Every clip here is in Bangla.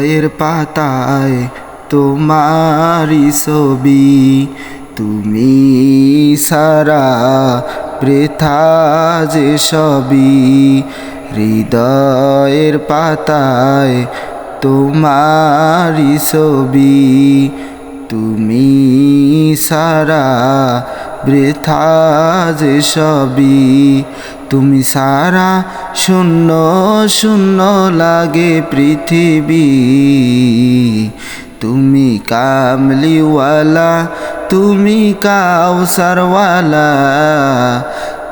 হৃদয়ের পাতায় তোমারি ছবি। তুমি সারা বৃথা যে সবই। হৃদয়ের পাতায় তোমারি ছবি। তুমি সারা বৃথা যে সবই। তুমি সারা শূন্য শূন্য লাগে পৃথিবী। তুমি কামলিওয়ালা, তুমি কাউসারওয়ালা।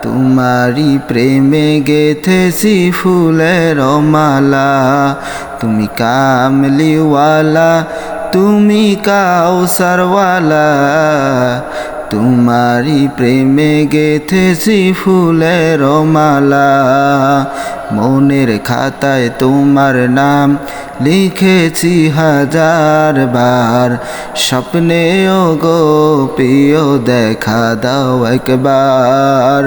তোমারি প্রেমে গেথেছি ফুলের মালা। তুমি কামলিওয়ালা, তুমি কাউসারওয়ালা। তোমারি প্রেমে গেথেছি ফুলের মালা। মনের খাতায় তোমার নাম লিখেছি হাজার বার। স্বপ্নেও গো প্রিয়, দেখা দাও একবার।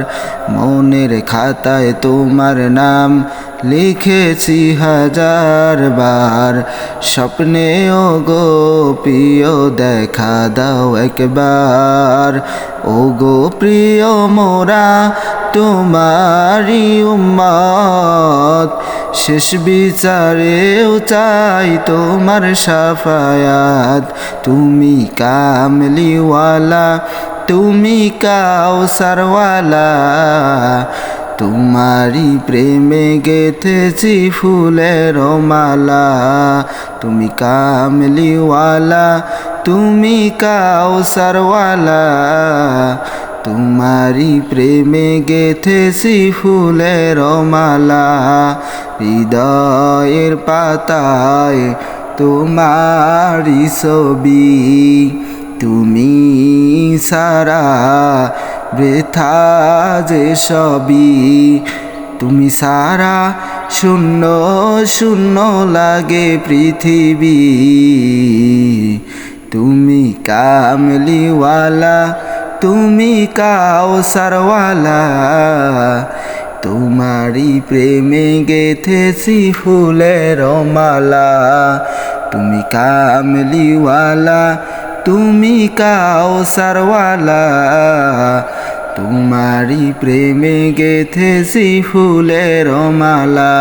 মনের খাতায় তোমার নাম লিখেছি হাজার বার। স্বপ্নেও গো প্রিয়, দেখা দাও একবার। ও গো প্রিয় মোরা তোমারি উম্মত। শেষ বিচারেও চাই তোমার সাফায়াত। তুমি কামলিওয়ালা, তুমি কাউসারওয়ালা তোমারি প্রেমে গেথেছি ফুলের মালা। তুমি কামলিওয়ালা, তুমি কাউসারওয়ালা। তোমারি প্রেমে গেথেছি ফুলের মালা। হৃদয়ের পাতায় তোমারি ছবি। তুমি সারা বৃথা যে সবই। তুমি সারা শূন্য শূন্য লাগে পৃথিবী। তুমি কামলিওয়ালা, তুমি কাউসারওয়ালা তোমারি প্রেমে গেথেছি ফুলের মালা। তুমি কামলিওয়ালা, তুমি কাউসারওয়ালা তোমারি প্রেমে গেথেছি ফুলের মালা।